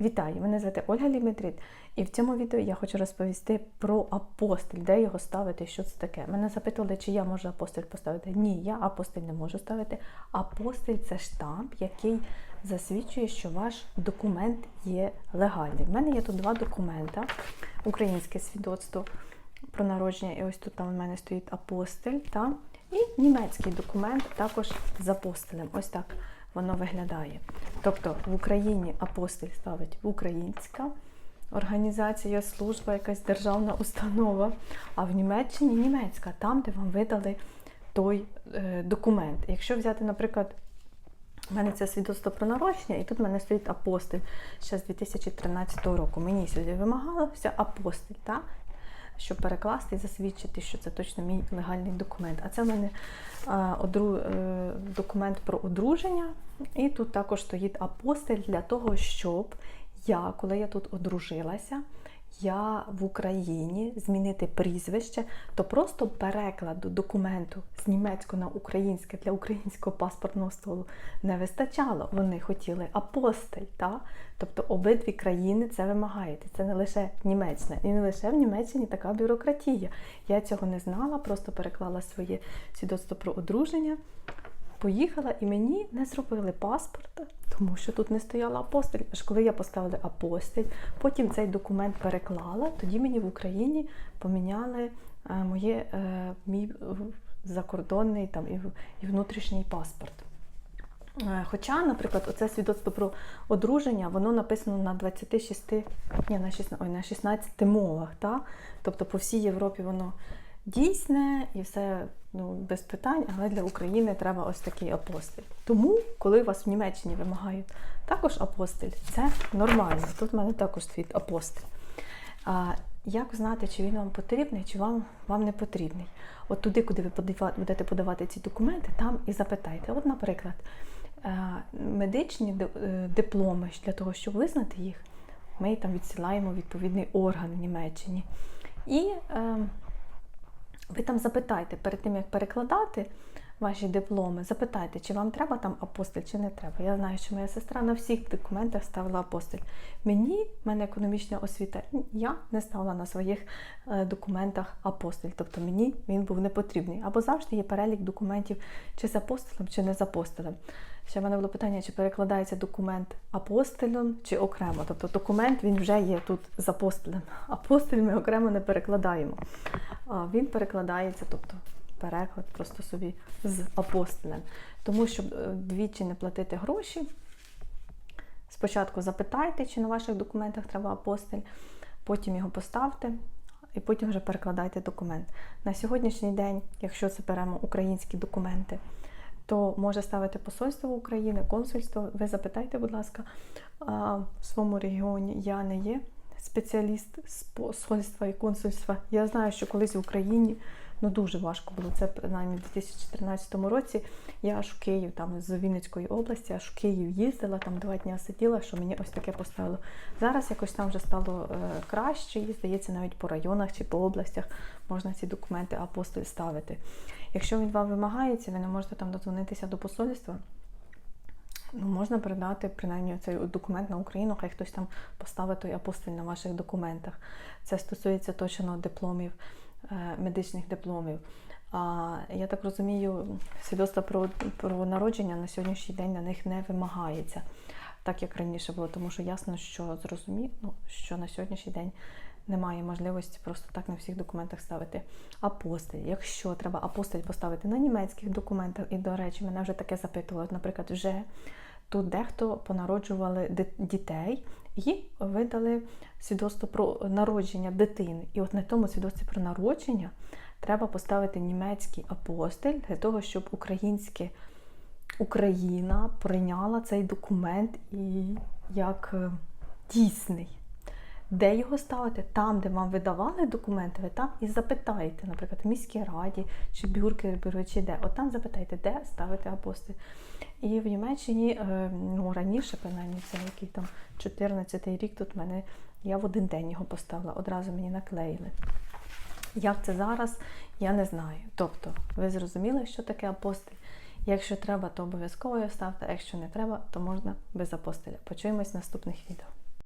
Вітаю! Мене звати Ольга Лімітрит, і в цьому відео я хочу розповісти про апостиль, де його ставити, що це таке. Мене запитували, чи я можу апостиль поставити. Ні, я апостиль не можу ставити. Апостиль це штамп, який засвідчує, що ваш документ є легальний. В мене є тут два документа: українське свідоцтво про народження, і ось тут там у мене стоїть апостиль, та? і німецький документ також з апостилем. Ось так воно виглядає. Тобто в Україні апостиль ставить українська організація, служба, якась державна установа, а в Німеччині німецька, там, де вам видали той е, документ. Якщо взяти, наприклад, у мене це свідоцтво про народження, і тут в мене стоїть апостиль ще з 2013 року. Мені сюди вимагалося апостиль, так? Щоб перекласти і засвідчити, що це точно мій легальний документ. А це в мене одру, е, документ про одруження, і тут також стоїть апостиль для того, щоб я, коли я тут одружилася, я в Україні змінити прізвище, то просто перекладу документу з німецького на українське для українського паспортного столу не вистачало. Вони хотіли апостиль. Та? Тобто обидві країни це вимагають. Це не лише Німеччина. І не лише в Німеччині така бюрократія. Я цього не знала, просто переклала своє свідоцтво про одруження. Поїхала і мені не зробили паспорта, тому що тут не стояла апостиль. Аж коли я поставила апостиль, потім цей документ переклала, тоді мені в Україні поміняли е, моє, е, мій закордонний там, і, внутрішній паспорт. Е, Хоча, наприклад, оце свідоцтво про одруження, воно написано на 26, ні, на 16, ой, на 16 мовах. Та? Тобто по всій Європі воно дійсне і все ну, без питань, але для України треба ось такий апостиль. Тому, коли вас в Німеччині вимагають також апостиль, це нормально. Тут в мене також стоїть апостиль. А як знати, чи він вам потрібний, чи вам, вам не потрібний? От туди, куди ви будете подавати ці документи, там і запитайте. От, наприклад, е, медичні е, дипломи для того, щоб визнати їх, ми там відсилаємо відповідний орган в Німеччині. І е, ви там запитайте перед тим, як перекладати ваші дипломи, запитайте, чи вам треба там апостиль, чи не треба. Я знаю, що моя сестра на всіх документах ставила апостиль. Мені, в мене економічна освіта, я не ставила на своїх е, документах апостиль. Тобто мені він був не потрібний. Або завжди є перелік документів чи з апостилем, чи не з апостилем. Ще в мене було питання, чи перекладається документ апостилем чи окремо. Тобто документ він вже є тут з апостилем. Апостиль ми окремо не перекладаємо. Він перекладається, тобто переклад просто собі з апостилем. Тому щоб е, двічі не платити гроші, спочатку запитайте, чи на ваших документах треба апостиль, потім його поставте. І потім вже перекладайте документ. На сьогоднішній день, якщо це беремо українські документи, то може ставити посольство України, консульство. Ви запитайте, будь ласка, в своєму регіоні я не є спеціаліст з посольства і консульства. Я знаю, що колись в Україні ну дуже важко було. Це принаймні в 2013 році. Я аж в Київ, там з Вінницької області, аж в Київ їздила, там два дні сиділа, що мені ось таке поставило. Зараз якось там вже стало е, краще, і здається, навіть по районах чи по областях можна ці документи апостоль ставити. Якщо він вам вимагається, ви не можете там додзвонитися до посольства. Ну, можна передати принаймні цей документ на Україну, хай хтось там поставить той апостиль на ваших документах. Це стосується точно дипломів, е, медичних дипломів. А, я так розумію, свідоцтво про, про народження на сьогоднішній день на них не вимагається, так як раніше було, тому що ясно, що зрозуміло, ну, що на сьогоднішній день немає можливості просто так на всіх документах ставити апостиль. Якщо треба апостиль поставити на німецьких документах, і, до речі, мене вже таке запитували, наприклад, вже тут дехто понароджували дітей і видали свідоцтво про народження дитини. І от на тому свідоцтві про народження треба поставити німецький апостиль для того, щоб українське Україна прийняла цей документ і як е, дійсний. Де його ставити? Там, де вам видавали документи, ви там і запитаєте, наприклад, в міській раді чи бюркербюро, чи де. От там запитайте, де ставити апостиль. І в Німеччині е, ну, раніше, принаймні, це який там 14-й рік, тут мене я в один день його поставила, одразу мені наклеїли. Як це зараз, я не знаю. Тобто, ви зрозуміли, що таке апостиль? Якщо треба, то обов'язково його ставте, якщо не треба, то можна без апостиля. Почуємось в наступних відео.